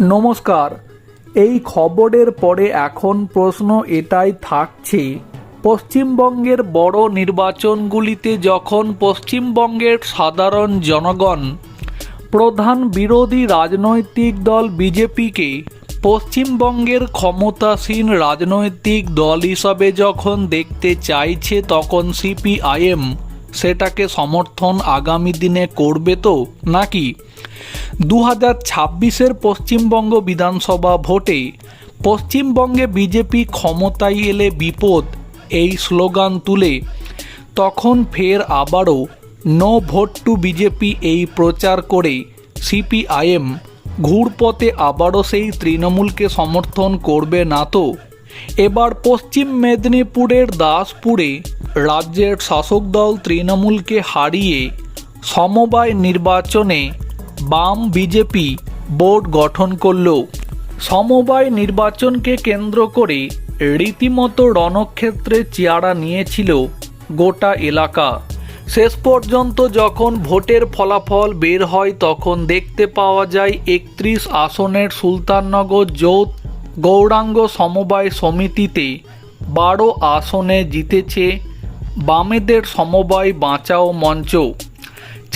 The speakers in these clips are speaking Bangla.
নমস্কার, এই খবরের পরে এখন প্রশ্ন এটাই থাকছে, পশ্চিমবঙ্গের বড় নির্বাচনগুলিতে যখন পশ্চিমবঙ্গের সাধারণ জনগণ, প্রধান বিরোধী রাজনৈতিক দল বিজেপিকে পশ্চিমবঙ্গের ক্ষমতাসীন রাজনৈতিক দল হিসাবে যখন দেখতে চাইছে তখন সিপিআইএম সেটাকে সমর্থন আগামী দিনে করবে তো, নাকি? দু হাজার ছাব্বিশের পশ্চিমবঙ্গ বিধানসভা ভোটে পশ্চিমবঙ্গে বিজেপি ক্ষমতায় এলে বিপদ, এই স্লোগান তুলে। তখন ফের আবারও নো ভোট টু বিজেপি এই প্রচার করে সিপিআইএম। ঘুরপথে আবারও সেই তৃণমূলকে সমর্থন করবে না তো। এবার পশ্চিম মেদিনীপুরের দাসপুরে রাজ্যের শাসক দল তৃণমূলকে হারিয়ে সমবায় নির্বাচনে বাম বিজেপি বোর্ড গঠন করল। সমবায় নির্বাচনকে কেন্দ্র করে রীতিমতো রণক্ষেত্রে চেয়ারা নিয়েছিল গোটা এলাকা। শেষ পর্যন্ত যখন ভোটের ফলাফল বের হয়, তখন দেখতে পাওয়া যায় একত্রিশ আসনের সুলতাননগর যৌথ গৌরাঙ্গ সমবায় সমিতিতে বারো আসনে জিতেছে বামেদের সমবায় বাঁচাও মঞ্চ।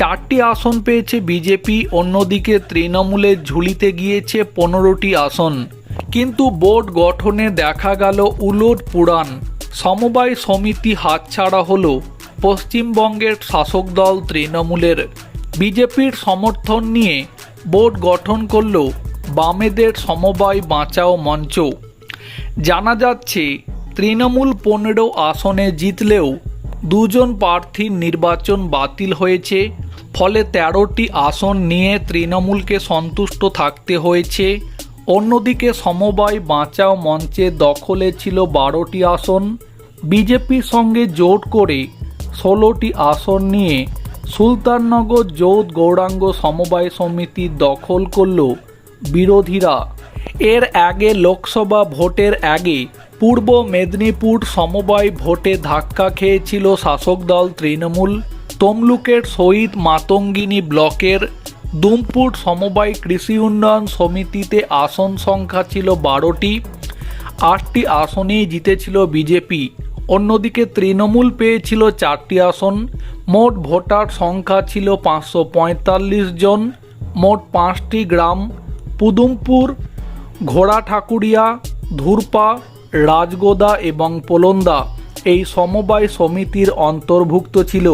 চারটি আসন পেয়েছে বিজেপি অন্যদিকে তৃণমূলের ঝুলিতে গিয়েছে পনেরোটি আসন। কিন্তু বোর্ড গঠনে দেখা গেল উলট পুরাণ। সমবায় সমিতি হাতছাড়া হলো। পশ্চিমবঙ্গের শাসক দল তৃণমূলের। বিজেপির সমর্থন নিয়ে বোর্ড গঠন করল বামেদের সমবায় বাঁচাও মঞ্চ। জানা যাচ্ছে, তৃণমূল পনেরো আসনে জিতলেও দুজন প্রার্থীর নির্বাচন বাতিল হয়েছে। ফলে তেরোটি আসন নিয়ে তৃণমূলকে সন্তুষ্ট থাকতে হয়েছে। অন্যদিকে সমবায় বাঁচাও মঞ্চে দখলে ছিল বারোটি আসন। বিজেপির সঙ্গে জোট করে ষোলোটি আসন নিয়ে সুলতাননগর যৌথ গৌরাঙ্গ সমবায় সমিতি দখল করল বিরোধীরা। এর আগে লোকসভা ভোটের আগে পূর্ব মেদিনীপুর সমবায় ভোটে ধাক্কা খেয়েছিল শাসক দল তৃণমূল। তমলুকের শহীদ মাতঙ্গিনী ব্লকের দুমপুর সমবায় কৃষি উন্নয়ন সমিতিতে আসন সংখ্যা ছিল বারোটি। আটটি আসনেই জিতেছিল বিজেপি। অন্যদিকে তৃণমূল পেয়েছিল চারটি আসন। মোট ভোটার সংখ্যা ছিল পাঁচশো পঁয়তাল্লিশ জন। মোট পাঁচটি গ্রাম পুদুমপুর ঘোড়া ঠাকুরিয়া ধুরপা, রাজগোদা এবং পোলন্দা এই সমবায় সমিতির অন্তর্ভুক্ত ছিল।